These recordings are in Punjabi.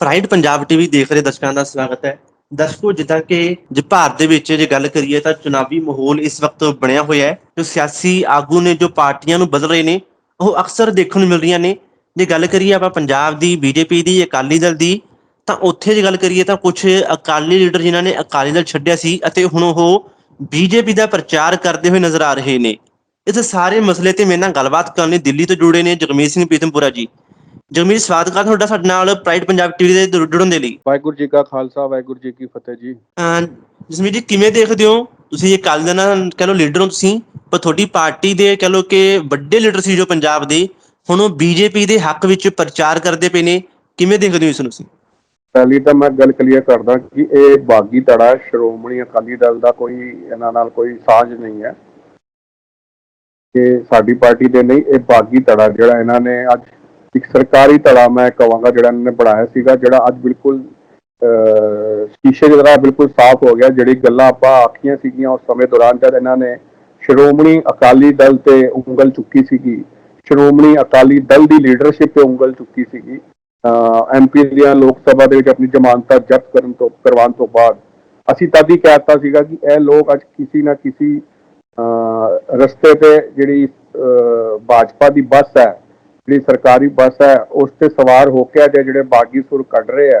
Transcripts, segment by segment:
ਪ੍ਰਾਈਡ ਪੰਜਾਬ ਟੀਵੀ ਦੇਖ ਰਹੇ ਦਰਸ਼ਕਾਂ ਦਾ ਸਵਾਗਤ ਹੈ। ਦਰਸ਼ਕੋ, ਜਿੱਦਾਂ ਕਿ ਜੇ ਭਾਰਤ ਦੇ ਵਿੱਚ ਜੇ ਗੱਲ ਕਰੀਏ ਤਾਂ ਚੁਣਾਵੀ ਮਾਹੌਲ ਇਸ ਵਕਤ ਬਣਿਆ ਹੋਇਆ ਹੈ। ਜੋ ਸਿਆਸੀ ਆਗੂ ਨੇ, ਜੋ ਪਾਰਟੀਆਂ ਨੂੰ ਬਦਲ ਰਹੇ ਨੇ, ਉਹ ਅਕਸਰ ਦੇਖਣ ਨੂੰ ਮਿਲ ਰਹੀਆਂ ਨੇ। ਜੇ ਗੱਲ ਕਰੀਏ ਆਪਾਂ ਪੰਜਾਬ ਦੀ ਬੀਜੇਪੀ ਦੀ, ਅਕਾਲੀ ਦਲ ਦੀ, ਤਾਂ ਉੱਥੇ ਜੇ ਗੱਲ ਕਰੀਏ ਤਾਂ ਕੁਝ ਅਕਾਲੀ ਲੀਡਰ ਜਿਨ੍ਹਾਂ ਨੇ ਅਕਾਲੀ ਦਲ ਛੱਡਿਆ ਸੀ ਅਤੇ ਹੁਣ ਉਹ ਬੀਜੇਪੀ ਦਾ ਪ੍ਰਚਾਰ ਕਰਦੇ ਹੋਏ ਨਜ਼ਰ ਆ ਰਹੇ ਨੇ। ਇਸ ਸਾਰੇ ਮਸਲੇ ਤੇ ਮੇਰੇ ਨਾਲ ਗੱਲਬਾਤ ਕਰਨ ਲਈ ਦਿੱਲੀ ਤੋਂ ਜੁੜੇ ਨੇ ਜਗਮੀਤ ਸਿੰਘ ਪੀਤਮਪੁਰਾ ਜੀ। ਜਗਮੀਤ ਸਵਾਗਤ ਕਰਦਾ ਤੁਹਾਡਾ ਸਾਡੇ ਨਾਲ ਪ੍ਰਾਈਡ ਪੰਜਾਬ ਟੀਵੀ ਦੇ ਜੁੜ- ਜੁੜਨ ਦੇ ਲਈ। ਵਾਹਿਗੁਰੂ ਜੀ ਕਾ ਖਾਲਸਾ ਵਾਹਿਗੁਰੂ ਜੀ ਕੀ ਫਤਿਹ ਜੀ। ਜਸਮੀਤ ਜੀ ਕਿਵੇਂ ਦੇਖਦੇ ਹੋ? ਤੁਸੀਂ ਇਹ ਕੱਲ ਨਾਲ ਕਹ ਲੋ ਲੀਡਰ ਹੋ ਤੁਸੀਂ ਪਰ ਤੁਹਾਡੀ ਪਾਰਟੀ ਦੇ ਕਹ ਲੋ ਕਿ ਵੱਡੇ ਲੀਡਰ ਸੀ ਜੋ ਪੰਜਾਬ ਦੇ ਹੁਣ ਉਹ ਬੀਜੇਪੀ ਦੇ ਹੱਕ ਵਿੱਚ ਪ੍ਰਚਾਰ ਕਰਦੇ ਪਏ ਨੇ ਕਿਵੇਂ ਦੇਖਦੇ ਹੋ ਇਸ ਨੂੰ ਤੁਸੀਂ? ਪਹਿਲੀ ਤਾਂ ਮੈਂ ਗੱਲ ਕਲੀਅਰ ਕਰਦਾ ਕਿ ਇਹ ਬਾਗੀ ਧੜਾ ਸ਼੍ਰੋਮਣੀ ਅਕਾਲੀ ਦਲ ਦਾ ਕੋਈ ਇਹਨਾਂ ਨਾਲ ਕੋਈ ਸਾਂਝ ਨਹੀਂ ਹੈ। ਕਿ ਸਾਡੀ ਪਾਰਟੀ ਦੇ ਨਹੀਂ ਇਹ ਬਾਗੀ ਧੜਾ ਜਿਹੜਾ ਇਹਨਾਂ ਨੇ ਅੱਜ ਇੱਕ ਸਰਕਾਰੀ ਧੜਾ ਮੈਂ ਕਹਾਂਗਾ ਜਿਹੜਾ ਇਹਨਾਂ ਨੇ ਬਣਾਇਆ ਸੀਗਾ, ਜਿਹੜਾ ਅੱਜ ਬਿਲਕੁਲ ਸ਼ੀਸ਼ੇ ਦੀ ਤਰ੍ਹਾਂ ਬਿਲਕੁਲ ਸਾਫ਼ ਹੋ ਗਿਆ, ਜਿਹੜੀ ਗੱਲਾਂ ਆਪਾਂ ਆਖੀਆਂ ਸੀਗੀਆਂ ਉਸ ਸਮੇਂ ਦੌਰਾਨ ਜਦ ਇਹਨਾਂ ਨੇ ਸ਼੍ਰੋਮਣੀ ਅਕਾਲੀ ਦਲ ਤੇ ਉਂਗਲ ਚੁੱਕੀ ਸੀਗੀ, ਸ਼੍ਰੋਮਣੀ ਅਕਾਲੀ ਦਲ ਦੀ ਲੀਡਰਸ਼ਿਪ ਤੇ ਉਂਗਲ ਚੁੱਕੀ ਸੀਗੀ ਐਮਪੀ ਦੀਆਂ ਲੋਕ ਸਭਾ ਦੇ ਵਿੱਚ ਆਪਣੀ ਜ਼ਮਾਨਤਾਂ ਜ਼ਬਤ ਕਰਨ ਤੋਂ, ਕਰਵਾਉਣ ਤੋਂ ਬਾਅਦ। ਅਸੀਂ ਤਦ ਹੀ ਕਹਿਤਾ ਸੀਗਾ ਕਿ ਇਹ ਲੋਕ ਅੱਜ ਕਿਸੇ ਨਾ ਕਿਸੇ ਰਸਤੇ ਤੇ ਜਿਹੜੀ ਭਾਜਪਾ ਦੀ ਬੱਸ ਹੈ ਜਿਹੜੀ ਸਰਕਾਰੀ ਬੱਸ ਹੈ, ਉਸ ਤੇ ਸਵਾਰ ਹੋ ਕੇ ਅੱਜ ਜਿਹੜੇ ਬਾਗੀ ਸੁਰ ਕੱਢ ਰਹੇ ਆ,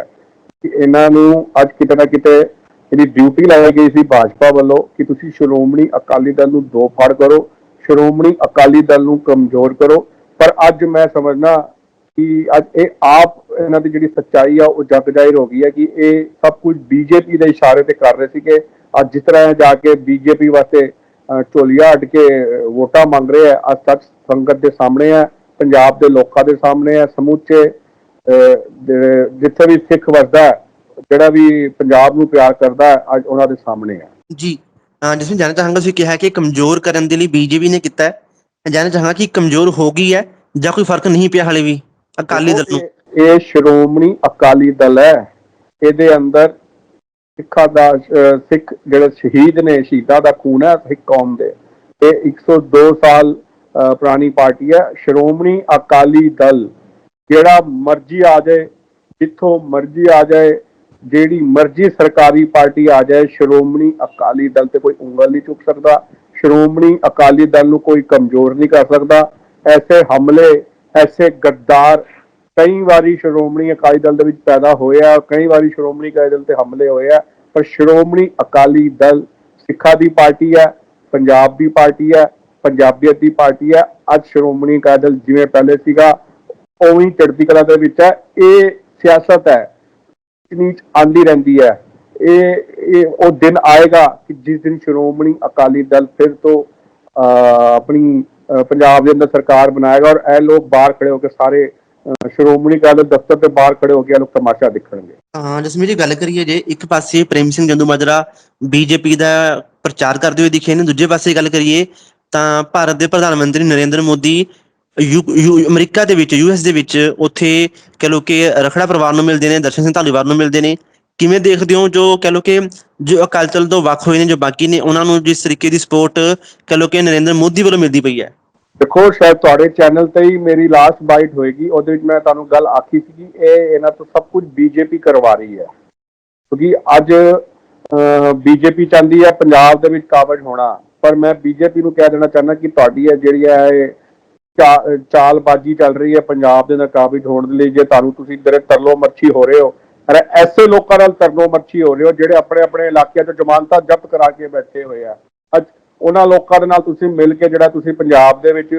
ਕਿ ਇਹਨਾਂ ਨੂੰ ਅੱਜ ਕਿਤੇ ਨਾ ਕਿਤੇ ਇਹਦੀ ਡਿਊਟੀ ਲਾਈ ਗਈ ਸੀ ਭਾਜਪਾ ਵੱਲੋਂ ਕਿ ਤੁਸੀਂ ਸ਼੍ਰੋਮਣੀ ਅਕਾਲੀ ਦਲ ਨੂੰ ਦੋ ਫੜ ਕਰੋ, ਸ਼੍ਰੋਮਣੀ ਅਕਾਲੀ ਦਲ ਨੂੰ ਕਮਜ਼ੋਰ ਕਰੋ। ਪਰ ਅੱਜ ਮੈਂ ਸਮਝਣਾ ਕਿ ਅੱਜ ਇਹ ਆਪ ਇਹਨਾਂ ਦੀ ਜਿਹੜੀ ਸੱਚਾਈ ਆ, ਉਹ ਜਗ ਜ਼ਾਹਿਰ ਹੋ ਗਈ ਹੈ ਕਿ ਇਹ ਸਭ ਕੁਝ ਬੀਜੇਪੀ ਦੇ ਇਸ਼ਾਰੇ ਤੇ ਕਰ ਰਹੇ ਸੀ ਕਿ ਅੱਜ ਜਿਸ ਤਰ੍ਹਾਂ ਇਹ ਜਾ ਕੇ ਬੀਜੇਪੀ ਵਾਸਤੇ ਝੋਲੀਆਂ ਅੱਡ ਕੇ ਵੋਟਾਂ ਮੰਗ ਰਹੇ ਆ, ਅੱਜ ਸੱਚ ਸੰਗਤ ਦੇ ਸਾਹਮਣੇ ਹੈ ਪੰਜਾਬ ਦੇ ਲੋਕਾਂ ਦੇ ਸਾਹਮਣੇ ਹੈ ਸਮੁੱਚੇ ਜਿੱਥੇ ਵੀ ਸਿੱਖ ਵਸਦਾ ਜਿਹੜਾ ਵੀ ਪੰਜਾਬ ਨੂੰ ਪਿਆਰ ਕਰਦਾ ਹੈ, ਅੱਜ ਉਹਨਾਂ ਦੇ ਸਾਹਮਣੇ ਹੈ। ਜੀ ਜਿਸ ਨੂੰ ਜਾਣਨਾ ਚਾਹਾਂਗਾ ਤੁਸੀਂ ਕਿਹਾ ਕਿ ਕਮਜ਼ੋਰ ਕਰਨ ਦੇ ਲਈ ਬੀਜੇਪੀ ਨੇ ਕੀਤਾ ਹੈ। ਜਾਣਨਾ ਚਾਹਾਂਗਾ ਕਿ ਕਮਜ਼ੋਰ ਹੋ ਗਈ ਹੈ ਜਾਂ ਕੋਈ ਫ਼ਰਕ ਨਹੀਂ ਪਿਆ ਹਾਲੇ ਵੀ ਅਕਾਲੀ ਦਲ ਨੂੰ? ਇਹ- ਸ਼੍ਰੋਮਣੀ ਅਕਾਲੀ ਦਲ ਹੈ। ਇਹਦੇ ਅੰਦਰ ਸਿੱਖਾਂ ਦਾ ਸਿੱਖ ਜਿਹੜੇ ਸ਼ਹੀਦ ਨੇ ਸ਼ਹੀਦਾਂ ਦਾ ਖੂਨ ਹੈ ਸਿੱਖ ਕੌਮ ਦੇ। ਇਹ 102 ਸਾਲ ਪੁਰਾਣੀ ਪਾਰਟੀ ਹੈ। ਸ਼੍ਰੋਮਣੀ ਅਕਾਲੀ ਦਲ, ਜਿਹੜਾ ਮਰਜ਼ੀ ਆ ਜਾਏ, ਜਿੱਥੋਂ ਮਰਜ਼ੀ ਆ ਜਾਏ, ਜਿਹੜੀ ਮਰਜ਼ੀ ਸਰਕਾਰੀ ਪਾਰਟੀ ਆ ਜਾਏ, ਸ਼੍ਰੋਮਣੀ ਅਕਾਲੀ ਦਲ ਤੇ ਕੋਈ ਉਂਗਲ ਨਹੀਂ ਚੁੱਕ ਸਕਦਾ। ਸ਼੍ਰੋਮਣੀ ਅਕਾਲੀ ਦਲ ਨੂੰ ਕੋਈ ਕਮਜ਼ੋਰ ਨਹੀਂ ਕਰ ਸਕਦਾ। ਐਸੇ ਹਮਲੇ, ਐਸੇ ਗੱਦਾਰ ਕਈ ਵਾਰੀ ਸ਼੍ਰੋਮਣੀ ਅਕਾਲੀ ਦਲ ਦੇ ਵਿੱਚ ਪੈਦਾ ਹੋਇਆ ਕਈ ਵਾਰੀ ਸ਼੍ਰੋਮਣੀ ਅਕਾਲੀ ਦਲ ਤੇ ਹਮਲੇ ਹੋਏ ਆ, ਪਰ ਸ਼੍ਰੋਮਣੀ ਅਕਾਲੀ ਦਲ ਸਿੱਖਾਂ ਦੀ ਪਾਰਟੀ ਹੈ, ਪੰਜਾਬ ਦੀ ਪਾਰਟੀ ਹੈ ਪੰਜਾਬੀਅਤ ਦੀ ਪਾਰਟੀ ਹੈ। ਅੱਜ ਸ਼੍ਰੋਮਣੀ ਅਕਾਲੀ ਦਲ ਜਿਵੇਂ ਪਹਿਲੇ ਸੀਗਾ, ਉਵੇਂ ਚੜ੍ਹਦੀ ਕਲਾ ਦੇ ਵਿੱਚ ਹੈ। ਇਹ ਸਿਆਸਤ ਹੈ, ਨੀਚ ਆਂਦੀ ਰਹਿੰਦੀ ਹੈ। ਇਹ ਉਹ ਦਿਨ ਆਏਗਾ ਕਿ ਜਿਸ ਦਿਨ ਸ਼੍ਰੋਮਣੀ ਅਕਾਲੀ ਦਲ ਫਿਰ ਤੋਂ ਆਪਣੀ ਪੰਜਾਬ ਦੇ ਅੰਦਰ ਸਰਕਾਰ ਬਣਾਏਗਾ ਔਰ ਇਹ ਲੋਕ ਬਾਹਰ ਖੜੇ ਹੋ ਕੇ ਸਾਰੇ ਸ਼੍ਰੋਮਣੀ ਅਕਾਲੀ ਦਲ ਦਫ਼ਤਰ ਤੇ ਬਾਹਰ ਖੜੇ ਹੋ ਕੇ ਇਹ ਲੋਕ ਤਮਾਸ਼ਾ ਦੇਖਣਗੇ। ਹਾਂ, ਜਸਮੀਤ ਜੀ, ਗੱਲ ਕਰੀਏ ਜੇ ਇੱਕ ਪਾਸੇ ਪ੍ਰੇਮ ਸਿੰਘ ਜੰਦੂ ਮਾਜਰਾ ਬੀਜੇਪੀ ਦਾ ਪ੍ਰਚਾਰ ਕਰਦੇ ਹੋਏ ਦਿਖੇ ਨੇ, ਦੂਜੇ ਪਾਸੇ ਗੱਲ ਕਰੀਏ ਤਾਂ ਭਾਰਤ ਦੇ ਪ੍ਰਧਾਨ ਮੰਤਰੀ ਨਰਿੰਦਰ ਮੋਦੀ ਅਮਰੀਕਾ ਦੇ ਵਿੱਚ ਯੂਐਸ ਦੇ ਵਿੱਚ ਉੱਥੇ ਕਹ ਲੋ ਕਿ ਰਖੜਾ ਪਰਿਵਾਰ ਨੂੰ ਮਿਲਦੇ ਨੇ, ਦਰਸ਼ਨ ਸਿੰਘ ਧਾਲੀਵਾਲ ਨੂੰ ਮਿਲਦੇ ਨੇ। ਕਿਵੇਂ ਦੇਖਦੇ ਹੋ ਜੋ ਕਹ ਲੋ ਕਿ ਜੋ ਅਕਾਲੀ ਦਲ ਤੋਂ ਵੱਖ ਹੋਏ ਨੇ, ਜੋ ਬਾਕੀ ਨੇ, ਉਹਨਾਂ ਨੂੰ ਜਿਸ ਤਰੀਕੇ ਦੀ ਸਪੋਰਟ ਕਹ ਲੋ ਕਿ ਨਰਿੰਦਰ ਮੋਦੀ ਵੱਲੋਂ ਮਿਲਦੀ ਪਈ ਹੈ? ਦੇਖੋ, ਸ਼ਾਇਦ ਤੁਹਾਡੇ ਚੈਨਲ ਤੇ ਹੀ ਮੇਰੀ ਲਾਸਟ ਬਾਈਟ ਹੋਏਗੀ, ਉਹਦੇ ਵਿੱਚ ਮੈਂ ਤੁਹਾਨੂੰ ਗੱਲ ਆਖੀ ਸੀ ਕਿ ਇਹ ਇਹਨਾਂ ਤੋਂ ਸਭ ਕੁਝ ਬੀਜੇਪੀ ਕਰਵਾ ਰਹੀ ਹੈ। ਕਿਉਂਕਿ ਅੱਜ ਬੀਜੇਪੀ ਚਾਹੁੰਦੀ ਹੈ, ਪੰਜਾਬ ਦੇ ਵਿੱਚ ਕਾਬਜ ਹੋਣਾ। ਪਰ ਮੈਂ ਬੀਜੇਪੀ ਨੂੰ ਕਹਿ ਦੇਣਾ ਚਾਹੁੰਦਾ ਕਿ ਤੁਹਾਡੀ ਇਹ ਜਿਹੜੀ ਹੈ ਇਹ ਚਾ- ਚਾਲਬਾਜ਼ੀ ਚੱਲ ਰਹੀ ਹੈ ਪੰਜਾਬ ਦੇ ਅੰਦਰ ਹੋਣ ਦੇ ਲਈ, ਜੇ ਤੁਹਾਨੂੰ ਤੁਸੀਂ ਜਿਹੜੇ ਤਰਲੋ ਮੱਛੀ ਹੋ ਰਹੇ ਹੋ, ਅਰੇ ਐਸੇ ਲੋਕਾਂ ਨਾਲ ਤਰਲੋ ਮੱਛੀ ਹੋ ਰਹੇ ਹੋ ਜਿਹੜੇ ਆਪਣੇ ਆਪਣੇ ਇਲਾਕਿਆਂ ਤੋਂ ਜ਼ਮਾਨਤਾਂ ਜ਼ਬਤ ਕਰਾ ਕੇ ਬੈਠੇ ਹੋਏ ਆ। ਅੱਜ ਉਹਨਾਂ ਲੋਕਾਂ ਦੇ ਨਾਲ ਤੁਸੀਂ ਮਿਲ ਕੇ ਜਿਹੜਾ ਤੁਸੀਂ ਪੰਜਾਬ ਦੇ ਵਿੱਚ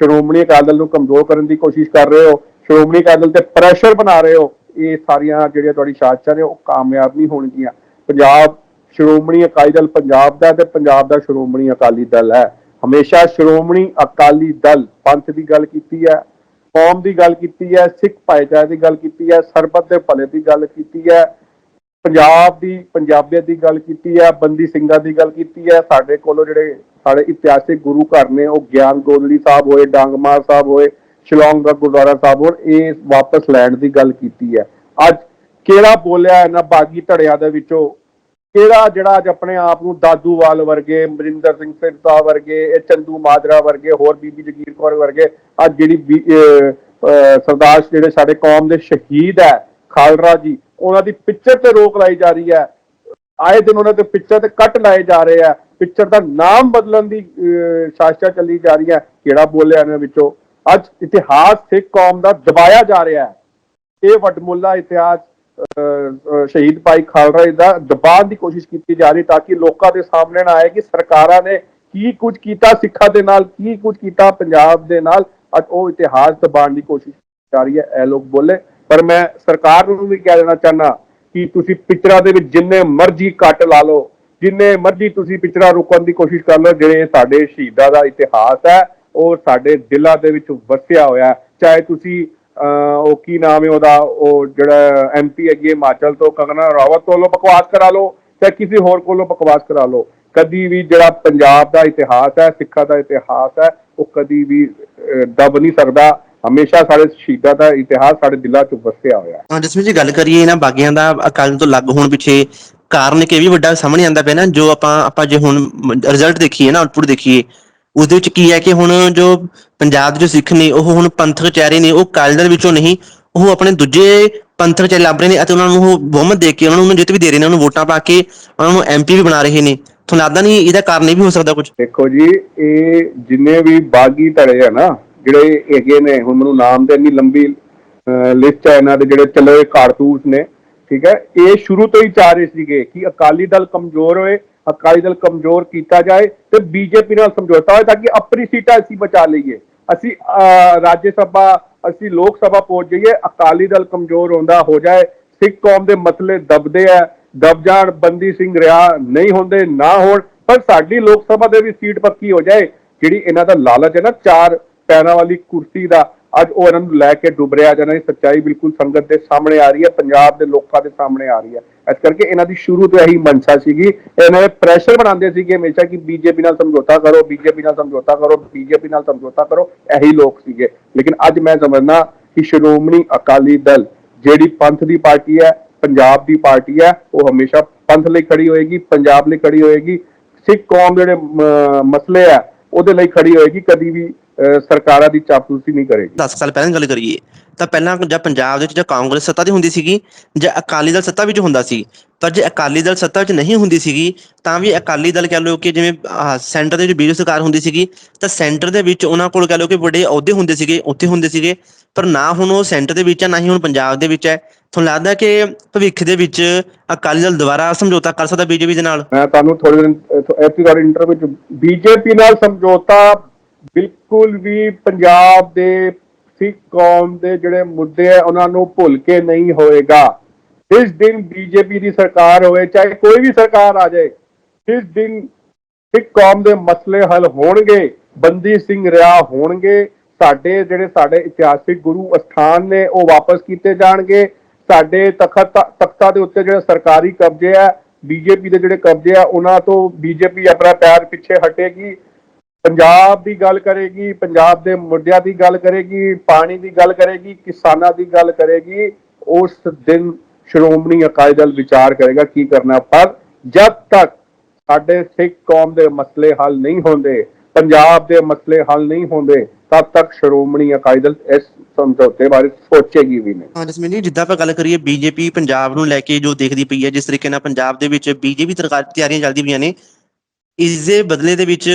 ਸ਼੍ਰੋਮਣੀ ਅਕਾਲੀ ਦਲ ਨੂੰ ਕਮਜ਼ੋਰ ਕਰਨ ਦੀ ਕੋਸ਼ਿਸ਼ ਕਰ ਰਹੇ ਹੋ, ਸ਼੍ਰੋਮਣੀ ਅਕਾਲੀ ਦਲ ਤੇ ਪ੍ਰੈਸ਼ਰ ਬਣਾ ਰਹੇ ਹੋ, ਇਹ ਸਾਰੀਆਂ ਜਿਹੜੀਆਂ ਤੁਹਾਡੀ ਸਾਜ਼ਿਸ਼ਾਂ ਨੇ ਉਹ ਕਾਮਯਾਬ ਨਹੀਂ ਹੋਣਗੀਆਂ। ਪੰਜਾਬ ਸ਼੍ਰੋਮਣੀ ਅਕਾਲੀ ਦਲ ਪੰਜਾਬ ਦਾ ਤੇ ਪੰਜਾਬ ਦਾ ਸ਼੍ਰੋਮਣੀ ਅਕਾਲੀ ਦਲ ਹੈ। ਹਮੇਸ਼ਾ ਸ਼੍ਰੋਮਣੀ ਅਕਾਲੀ ਦਲ ਪੰਥ ਦੀ ਗੱਲ ਕੀਤੀ ਹੈ, ਕੌਮ ਦੀ ਗੱਲ ਕੀਤੀ ਹੈ, ਸਿੱਖ ਭਾਈਚਾਰੇ ਦੀ ਗੱਲ ਕੀਤੀ ਹੈ, ਸਰਬੱਤ ਦੇ ਭਲੇ ਦੀ ਗੱਲ ਕੀਤੀ ਹੈ, ਪੰਜਾਬ ਦੀ ਪੰਜਾਬੀਅਤ ਦੀ ਗੱਲ ਕੀਤੀ ਹੈ, ਬੰਦੀ ਸਿੰਘਾਂ ਦੀ ਗੱਲ ਕੀਤੀ ਹੈ। ਸਾਡੇ ਕੋਲੋਂ ਜਿਹੜੇ ਸਾਡੇ ਇਤਿਹਾਸਿਕ ਗੁਰੂ ਘਰ ਨੇ, ਉਹ ਗਿਆਨ ਗੋਦਲੀ ਸਾਹਿਬ ਹੋਏ, ਡਾਂਗਮਾਰ ਸਾਹਿਬ ਹੋਏ, ਸ਼ਿਲੌਂਗ ਦਾ ਗੁਰਦੁਆਰਾ ਸਾਹਿਬ ਹੋਰ ਇਹ ਵਾਪਸ ਲੈਣ ਦੀ ਗੱਲ ਕੀਤੀ ਹੈ। ਅੱਜ ਕਿਹੜਾ ਬੋਲਿਆ ਇਹਨਾਂ ਬਾਗੀ ਧੜਿਆਂ ਦੇ ਵਿੱਚੋਂ? ਕਿਹੜਾ ਜਿਹੜਾ ਅੱਜ ਆਪਣੇ ਆਪ ਨੂੰ ਦਾਦੂਵਾਲ ਵਰਗੇ ਮਰਿੰਦਰ ਸਿੰਘ ਸਿਰਸਾ ਵਰਗੇ ਇਹ ਚੰਦੂ ਮਾਜਰਾ ਵਰਗੇ ਹੋਰ ਬੀਬੀ ਜਗੀਰ ਕੌਰ ਵਰਗੇ ਅੱਜ ਜਿਹੜੀ ਬੀ- ਸਰਦਾਰ ਜਿਹੜੇ ਸਾਡੇ ਕੌਮ ਦੇ ਸ਼ਹੀਦ ਹੈ ਖਾਲਰਾ ਜੀ ਉਹਨਾਂ ਦੀ ਪਿਕਚਰ ਤੇ ਰੋਕ ਲਾਈ ਜਾ ਰਹੀ ਹੈ। ਆਏ ਦਿਨ ਉਹਨਾਂ ਦੇ ਪਿਕਚਰ ਤੇ ਕੱਟ ਲਾਏ ਜਾ ਰਹੇ ਆ ਪਿਕਚਰ ਦਾ ਨਾਮ ਬਦਲਣ ਦੀ ਅਹ, ਚੱਲੀ ਜਾ ਰਹੀ ਹੈ। ਕਿਹੜਾ ਬੋਲਿਆ ਇਹਨਾਂ ਵਿੱਚੋਂ? ਅੱਜ ਇਤਿਹਾਸ ਸਿੱਖ ਕੌਮ ਦਾ ਦਬਾਇਆ ਜਾ ਰਿਹਾ ਹੈ। ਇਹ ਵੱਡਮੁੱਲਾ ਇਤਿਹਾਸ ਸ਼ਹੀਦ ਭਾਈ ਖਾਲੜਾ ਦਾ ਦਬਾਉਣ ਦੀ ਕੋਸ਼ਿਸ਼ ਕੀਤੀ ਜਾ ਰਹੀ ਤਾਂ ਕਿ ਲੋਕਾਂ ਦੇ ਸਾਹਮਣੇ ਨਾ ਆਏ ਕਿ ਸਰਕਾਰਾਂ ਨੇ ਕੀ ਕੁਝ ਕੀਤਾ, ਸਿੱਖਾਂ ਦੇ ਨਾਲ ਕੀ ਕੁਝ ਕੀਤਾ, ਪੰਜਾਬ ਦੇ ਨਾਲ। ਅੱਜ ਉਹ ਇਤਿਹਾਸ ਦਬਾਉਣ ਦੀ ਕੋਸ਼ਿਸ਼ ਜਾ ਰਹੀ ਹੈ, ਇਹ ਲੋਕ ਬੋਲੇ। ਪਰ ਮੈਂ ਸਰਕਾਰ ਨੂੰ ਵੀ ਕਹਿ ਦੇਣਾ ਚਾਹਨਾ ਕਿ ਤੁਸੀਂ ਪਿਕਚਰਾਂ ਦੇ ਵਿੱਚ ਜਿੰਨੇ ਮਰਜ਼ੀ ਕੱਟ ਲਾ ਲਓ, ਜਿੰਨੇ ਮਰਜ਼ੀ ਤੁਸੀਂ ਪਿਕਚਰਾਂ ਰੋਕਣ ਦੀ ਕੋਸ਼ਿਸ਼ ਕਰ ਲਓ, ਜਿਹੜੇ ਸਾਡੇ ਸ਼ਹੀਦਾਂ ਦਾ ਇਤਿਹਾਸ ਹੈ, ਉਹ ਸਾਡੇ ਦਿਲਾਂ ਦੇ ਵਿੱਚ ਵਸਿਆ ਹੋਇਆ ਚਾਹੇ ਤੁਸੀਂ ਉਹ ਕੀ ਨਾਮ ਹੈ ਉਹਦਾ? ਉਹ ਜਿਹੜਾ ਐਮਪੀ ਹੈਗੀ ਹਿਮਾਚਲ ਤੋਂ ਕੰਗਨਾ ਰਾਵਤ ਕੋਲੋਂ ਬਕਵਾਸ ਕਰਾ ਲਓ ਚਾਹੇ ਕਿਸੇ ਹੋਰ ਕੋਲੋਂ ਬਕਵਾਸ ਕਰਾ ਲਓ। ਕਦੀ ਵੀ ਜਿਹੜਾ ਪੰਜਾਬ ਦਾ ਇਤਿਹਾਸ ਹੈ, ਸਿੱਖਾਂ ਦਾ ਇਤਿਹਾਸ ਹੈ, ਉਹ ਕਦੀ ਵੀ ਦਬ ਨਹੀਂ ਸਕਦਾ। ਹਮੇਸ਼ਾ ਸਾਡੇ ਸ਼ਹੀਦਾਂ ਦਾ ਇਤਿਹਾਸ ਸਾਡੇ ਦਿਲਾਂ 'ਚ ਵਸਿਆ ਹੋਇਆ ਹਾਂ। ਜਿਸਵੇਂ ਜੀ, ਗੱਲ ਕਰੀਏ ਇਹਨਾਂ ਬਾਗੀਆਂ ਦਾ, ਅਕਾਲੀ ਤੋਂ ਲੱਗ ਹੋਣ ਪਿੱਛੇ ਕਾਰਨ ਕਿ ਇਹ ਵੀ ਵੱਡਾ ਸਾਹਮਣੇ ਆਂਦਾ ਪਿਆ ਨਾ, ਜੋ ਆਪਾਂ ਆਪਾਂ ਜੇ ਹੁਣ ਰਿਜ਼ਲਟ ਦੇਖੀਏ ਨਾ ਆਉਟਪੁੱਟ ਦੇਖੀਏ ਉਹਦੇ ਵਿੱਚ ਕੀ ਹੈ ਕਿ ਹੁਣ ਜੋ ਪੰਜਾਬ ਦੇ ਜੋ ਸਿੱਖ ਨੇ, ਉਹ ਹੁਣ ਪੰਥਕ ਚਿਹਰੇ ਨੇ, ਉਹ ਕਾਲਦਰ ਵਿੱਚੋਂ ਨਹੀਂ, ਉਹ ਆਪਣੇ ਦੂਜੇ ਪੰਥਕ ਚਿਹਰੇ ਲੱਭ ਰਹੇ ਨੇ ਅਤੇ ਉਹਨਾਂ ਨੂੰ ਉਹ ਬਹੁਮਤ ਦੇ ਕੇ ਉਹਨਾਂ ਨੂੰ ਜਿੱਤ ਵੀ ਦੇ ਰਹੇ ਨੇ, ਉਹਨਾਂ ਨੂੰ ਵੋਟਾਂ ਪਾ ਕੇ ਉਹਨਾਂ ਨੂੰ ਐਮਪੀ ਵੀ ਬਣਾ ਰਹੇ ਨੇ। ਤੁਹਾਨੂੰ ਲੱਗਦਾ ਨਹੀਂ ਇਹਦਾ ਕਾਰਨ ਇਹ ਵੀ ਹੋ ਸਕਦਾ ਕੁਝ ਦੇਖੋ ਜੀ, ਇਹ ਜਿੰਨੇ ਵੀ ਬਾਗੀ ਧੜੇ ਆ ਨਾ, ਜਿਹੜੇ ਹੈਗੇ ਨੇ, ਹੁਣ ਮੈਨੂੰ ਨਾਮ ਤੇ ਇੰਨੀ ਲੰਬੀ ਲਿਸਟ ਹੈ ਇਹਨਾਂ ਦੇ ਜਿਹੜੇ ਚੱਲੇ ਹੋਏ ਕਾਰਤੂਸ ਨੇ ਠੀਕ ਹੈ? ਇਹ ਸ਼ੁਰੂ ਤੋਂ ਹੀ ਚਾਹ ਰਹੇ ਸੀਗੇ ਕਿ ਅਕਾਲੀ ਦਲ ਕਮਜ਼ੋਰ ਹੋਏ ਅਕਾਲੀ ਦਲ ਕਮਜ਼ੋਰ ਕੀਤਾ ਜਾਏ ਤੇ ਬੀਜੇਪੀ ਨਾਲ ਸਮਝੌਤਾ ਹੋਏ ਤਾਂ ਕਿ ਆਪਣੀ ਸੀਟਾਂ ਅਸੀਂ ਬਚਾ ਲਈਏ। ਅਸੀਂ ਅਹ, ਰਾਜ ਸਭਾ ਅਸੀਂ ਲੋਕ ਸਭਾ ਪਹੁੰਚ ਜਾਈਏ ਅਕਾਲੀ ਦਲ ਕਮਜ਼ੋਰ ਹੁੰਦਾ ਹੋ ਜਾਏ ਸਿੱਖ ਕੌਮ ਦੇ ਮਸਲੇ ਦਬਦੇ ਆ ਦਬ ਜਾਣ ਬੰਦੀ ਸਿੰਘ ਰਿਆ ਨਹੀਂ ਹੁੰਦੇ ਨਾ ਹੋਣ ਪਰ ਸਾਡੀ ਲੋਕ ਸਭਾ ਦੇ ਵੀ ਸੀਟ ਪੱਕੀ ਹੋ ਜਾਏ ਜਿਹੜੀ ਇਹਨਾਂ ਦਾ ਲਾਲਚ ਹੈ ਨਾ ਚਾਰ ਪੈਰਾਂ ਵਾਲੀ ਕੁਰਸੀ ਦਾ ਅੱਜ ਉਹ ਇਹਨਾਂ ਨੂੰ ਲੈ ਕੇ ਡੁੱਬ ਰਿਹਾ ਜਿਹਨਾਂ ਦੀ ਸੱਚਾਈ ਬਿਲਕੁਲ ਸੰਗਤ ਦੇ ਸਾਹਮਣੇ ਆ ਰਹੀ ਹੈ, ਪੰਜਾਬ ਦੇ ਲੋਕਾਂ ਦੇ ਸਾਹਮਣੇ ਆ ਰਹੀ ਹੈ। ਇਸ ਕਰਕੇ ਇਹਨਾਂ ਦੀ ਸ਼ੁਰੂ ਤੋਂ ਇਹੀ ਮਨਸ਼ਾ ਸੀਗੀ। ਇਹਨਾਂ ਨੇ ਪ੍ਰੈਸ਼ਰ ਬਣਾਉਂਦੇ ਸੀਗੇ ਹਮੇਸ਼ਾ ਕਿ ਬੀਜੇਪੀ ਨਾਲ ਸਮਝੌਤਾ ਕਰੋ, ਬੀਜੇਪੀ ਨਾਲ ਸਮਝੌਤਾ ਕਰੋ, ਬੀਜੇਪੀ ਨਾਲ ਸਮਝੌਤਾ ਕਰੋ, ਇਹੀ ਲੋਕ ਸੀਗੇ। ਲੇਕਿਨ ਅੱਜ ਮੈਂ ਸਮਝਦਾ ਕਿ ਸ਼੍ਰੋਮਣੀ ਅਕਾਲੀ ਦਲ ਜਿਹੜੀ ਪੰਥ ਦੀ ਪਾਰਟੀ ਹੈ, ਪੰਜਾਬ ਦੀ ਪਾਰਟੀ ਹੈ, ਉਹ ਹਮੇਸ਼ਾ ਪੰਥ ਲਈ ਖੜੀ ਹੋਏਗੀ, ਪੰਜਾਬ ਲਈ ਖੜੀ ਹੋਏਗੀ। ਸਿੱਖ ਕੌਮ ਜਿਹੜੇ ਮਸਲੇ ਆ, ਉਹਦੇ ਲਈ ਖੜੀ ਹੋਏਗੀ, ਕਦੀ ਵੀ ਸਰਕਾਰਾਂ ਦੀ ਚਾਪਲੂਸੀ ਨਹੀਂ ਕਰੇਗੀ। 10 ਸਾਲ ਪਹਿਲਾਂ ਦੀ ਗੱਲ ਕਰੀਏ ਤਾਂ ਪਹਿਲਾਂ ਜਦ ਪੰਜਾਬ ਦੇ ਵਿੱਚ ਜਾਂ ਕਾਂਗਰਸ ਸੱਤਾ ਤੇ ਹੁੰਦੀ ਸੀਗੀ ਜਾਂ ਅਕਾਲੀ ਦਲ ਸੱਤਾ ਵਿੱਚ ਹੁੰਦਾ ਸੀ। ਪਰ ਜੇ ਅਕਾਲੀ ਦਲ ਸੱਤਾ ਵਿੱਚ ਨਹੀਂ ਹੁੰਦੀ ਸੀਗੀ ਤਾਂ ਵੀ ਅਕਾਲੀ ਦਲ ਕਹਿ ਲਓ ਕਿ ਜਿਵੇਂ ਸੈਂਟਰ ਦੇ ਵਿੱਚ ਬੀਜੇਪੀ ਸਰਕਾਰ ਹੁੰਦੀ ਸੀਗੀ ਤਾਂ ਸੈਂਟਰ ਦੇ ਵਿੱਚ ਉਹਨਾਂ ਕੋਲ ਕਹਿ ਲਓ ਕਿ ਵੱਡੇ ਅਹੁਦੇ ਹੁੰਦੇ ਸੀਗੇ ਉੱਥੇ ਹੁੰਦੇ ਸੀਗੇ। ਪਰ ਨਾ ਹੁਣ ਉਹ ਸੈਂਟਰ ਦੇ ਵਿੱਚ ਹੈ ਨਾ ਹੀ ਹੁਣ ਪੰਜਾਬ ਦੇ ਵਿੱਚ ਹੈ। ਤੁਹਾਨੂੰ ਲੱਗਦਾ ਕਿ ਭਵਿੱਖ ਦੇ ਵਿੱਚ ਅਕਾਲੀ ਦਲ ਦੁਬਾਰਾ ਸਮਝੌਤਾ ਕਰ ਸਕਦਾ ਬੀਜੇਪੀ ਦੇ ਨਾਲ? ਮੈਂ ਤੁਹਾਨੂੰ ਥੋੜੇ ਦਿਨ ਐਪੀ ਤੁਹਾਡੇ ਇੰਟਰਵਿਊ ਚ ਬੀਜੇਪੀ ਨਾਲ ਸਮਝੌਤਾ ਬਿਲਕੁਲ ਵੀ ਪੰਜਾਬ ਦੇ, ਸਿੱਖ ਕੌਮ ਦੇ ਜਿਹੜੇ ਮੁੱਦੇ ਆ, ਉਹਨਾਂ ਨੂੰ ਭੁੱਲ ਕੇ ਨਹੀਂ ਹੋਏਗਾ। ਜਿਸ ਦਿਨ ਬੀਜੇਪੀ ਦੀ ਸਰਕਾਰ ਹੋਵੇ, ਚਾਹੇ ਕੋਈ ਵੀ ਸਰਕਾਰ ਆ ਜਾਏ, ਜਿਸ ਦਿਨ ਸਿੱਖ ਕੌਮ ਦੇ ਮਸਲੇ ਹੱਲ ਹੋਣਗੇ, ਬੰਦੀ ਸਿੰਘ ਰਿਆ ਹੋਣਗੇ, ਸਾਡੇ ਜਿਹੜੇ ਸਾਡੇ ਇਤਿਹਾਸਿਕ ਗੁਰੂ ਅਸਥਾਨ ਨੇ, ਉਹ ਵਾਪਸ ਕੀਤੇ ਜਾਣਗੇ। ਸਾਡੇ ਤਖਤ, ਤਖਤਾ ਦੇ ਉੱਤੇ ਜਿਹੜੇ ਸਰਕਾਰੀ ਕਬਜ਼ੇ ਆ, ਬੀਜੇਪੀ ਦੇ ਜਿਹੜੇ ਕਬਜ਼ੇ ਆ, ਉਹਨਾਂ ਤੋਂ ਬੀਜੇਪੀ ਆਪਣਾ ਪੈਰ ਪਿੱਛੇ ਹਟੇਗੀ। ਪੰਜਾਬ ਦੀ ਗੱਲ ਕਰੇਗੀ, ਪੰਜਾਬ ਦੇ ਮੁੱਦਿਆਂ ਦੀ ਗੱਲ ਕਰੇਗੀ, ਪਾਣੀ ਦੀ ਗੱਲ ਕਰੇਗੀ, ਕਿਸਾਨਾਂ ਦੀ ਗੱਲ ਕਰੇਗੀ, ਉਸ ਦਿਨ ਸ਼੍ਰੋਮਣੀ ਅਕਾਲੀ ਦਲ ਵਿਚਾਰ ਕਰੇਗਾ ਕੀ ਕਰਨਾ, ਪਰ ਜਦ ਤੱਕ ਸਾਡੇ ਸਿੱਖ ਕੌਮ ਦੇ ਮਸਲੇ ਹੱਲ ਨਹੀਂ ਹੁੰਦੇ, ਪੰਜਾਬ ਦੇ ਮਸਲੇ ਹੱਲ ਨਹੀਂ ਹੁੰਦੇ, ਤਦ ਤੱਕ ਸ਼੍ਰੋਮਣੀ ਅਕਾਲੀ ਦਲ ਇਸ ਸਮਝੌਤੇ ਬਾਰੇ ਸੋਚੇਗੀ ਵੀ ਨਹੀਂ। ਹਾਂ ਜਸਮੀਨ ਜੀ, ਜਿੱਦਾਂ ਆਪਾਂ ਗੱਲ ਕਰੀਏ, ਬੀਜੇਪੀ ਪੰਜਾਬ ਨੂੰ ਲੈ ਕੇ ਜੋ ਦੇਖਦੀ ਪਈ ਹੈ, ਜਿਸ ਤਰੀਕੇ ਨਾਲ ਪੰਜਾਬ ਦੇ ਵਿੱਚ ਬੀਜੇਪੀ ਸਰਕਾਰ ਤਿਆਰੀਆਂ ਚੱਲਦੀ ਪਈਆਂ ਨੇ ਇਸ ਦੇ ਬਦਲੇ ਦੇ ਵਿੱਚ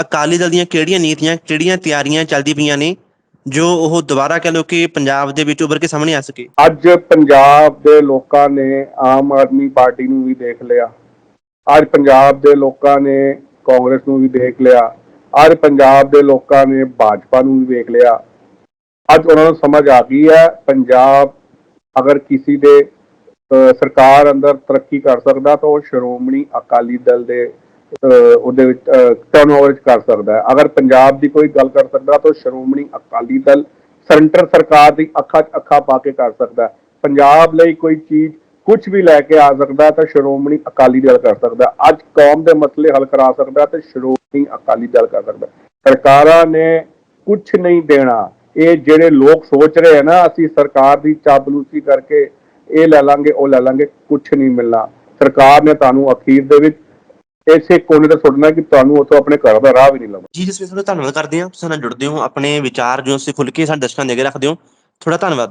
ਅਕਾਲੀ ਦਲ ਦੀਆਂ ਕਿਹੜੀਆਂ ਨੀਤੀਆਂ, ਕਿਹੜੀਆਂ ਤਿਆਰੀਆਂ ਚੱਲਦੀ ਪਈਆਂ ਨੇ, ਜੋ ਉਹ ਦੁਬਾਰਾ ਕਹਿ ਲਓ ਕਿ ਪੰਜਾਬ ਦੇ ਵਿੱਚ ਉੱਭਰ ਕੇ ਸਾਹਮਣੇ ਆ ਸਕੇ? ਅੱਜ ਪੰਜਾਬ ਦੇ ਲੋਕਾਂ ਨੇ ਆਮ ਆਦਮੀ ਪਾਰਟੀ ਨੂੰ ਵੀ ਦੇਖ ਲਿਆ। ਅੱਜ ਪੰਜਾਬ ਦੇ ਲੋਕਾਂ ਨੇ ਕਾਂਗਰਸ ਨੂੰ ਵੀ ਦੇਖ ਲਿਆ। ਅੱਜ ਪੰਜਾਬ ਦੇ ਲੋਕਾਂ ਨੇ ਭਾਜਪਾ ਨੂੰ ਵੀ ਦੇਖ ਲਿਆ। ਅੱਜ ਉਹਨਾਂ ਨੂੰ ਸਮਝ ਆ ਗਈ ਹੈ, ਪੰਜਾਬ ਅਗਰ ਕਿਸੇ ਦੇ ਸਰਕਾਰ ਅੰਦਰ ਤਰੱਕੀ ਕਰ ਸਕਦਾ ਤਾਂ ਉਹ ਸ਼੍ਰੋਮਣੀ ਅਕਾਲੀ ਦਲ ਦੇ ਉਹਦੇ ਵਿੱਚ ਟਰਨਓਵਰ ਕਰ ਸਕਦਾ ਹੈ। ਅਗਰ ਪੰਜਾਬ ਦੀ ਕੋਈ ਗੱਲ ਕਰ ਸਕਦਾ ਤਾਂ ਸ਼੍ਰੋਮਣੀ ਅਕਾਲੀ ਦਲ ਸੈਂਟਰ ਸਰਕਾਰ ਦੀ ਅੱਖਾਂ ਅੱਖਾਂ ਪਾ ਕੇ ਕਰ ਸਕਦਾ ਹੈ। ਪੰਜਾਬ ਲਈ ਕੋਈ ਚੀਜ਼ ਕੁਝ ਵੀ ਲੈ ਕੇ ਆ ਸਕਦਾ ਤਾਂ ਸ਼੍ਰੋਮਣੀ ਅਕਾਲੀ ਦਲ ਕਰ ਸਕਦਾ ਅੱਜ ਕੌਮ ਦੇ ਮਸਲੇ ਹੱਲ ਕਰਾ ਸਕਦਾ ਤੇ ਸ਼੍ਰੋਮਣੀ ਅਕਾਲੀ ਦਲ ਕਰ ਸਕਦਾ ਸਰਕਾਰਾਂ ਨੇ ਕੁਝ ਨਹੀਂ ਦੇਣਾ। ਇਹ ਜਿਹੜੇ ਲੋਕ ਸੋਚ ਰਹੇ ਆ ਨਾ, ਅਸੀਂ ਸਰਕਾਰ ਦੀ ਚਾਬਲੂਸੀ ਕਰਕੇ ਇਹ ਲੈ ਲਾਂਗੇ, ਉਹ ਲੈ ਲਾਂਗੇ ਕੁਝ ਨਹੀਂ ਮਿਲਣਾ। ਸਰਕਾਰ ਨੇ ਤੁਹਾਨੂੰ ਅਖੀਰ ਦੇ ਵਿੱਚ ਇਸੇ ਕੋਨੇ ਤੇ ਸੁੱਟਣਾ ਕਿ ਤੁਹਾਨੂੰ ਉੱਥੋਂ ਆਪਣੇ ਘਰ ਦਾ ਰਾਹ ਵੀ ਨਹੀਂ ਲੱਭਣਾ ਜੀ ਜਸਮੀਨ ਤੁਹਾਡਾ ਧੰਨਵਾਦ ਕਰਦੇ ਹਾਂ, ਤੁਸੀਂ ਨਾਲ ਜੁੜਦੇ ਹੋ ਆਪਣੇ ਵਿਚਾਰ ਜੋ ਅਸੀਂ ਖੁੱਲ ਕੇ ਸਾਡੇ ਦਰਸ਼ਕਾਂ ਦੇ ਅੱਗੇ ਰੱਖਦੇ ਹੋ, ਤੁਹਾਡਾ ਧੰਨਵਾਦ।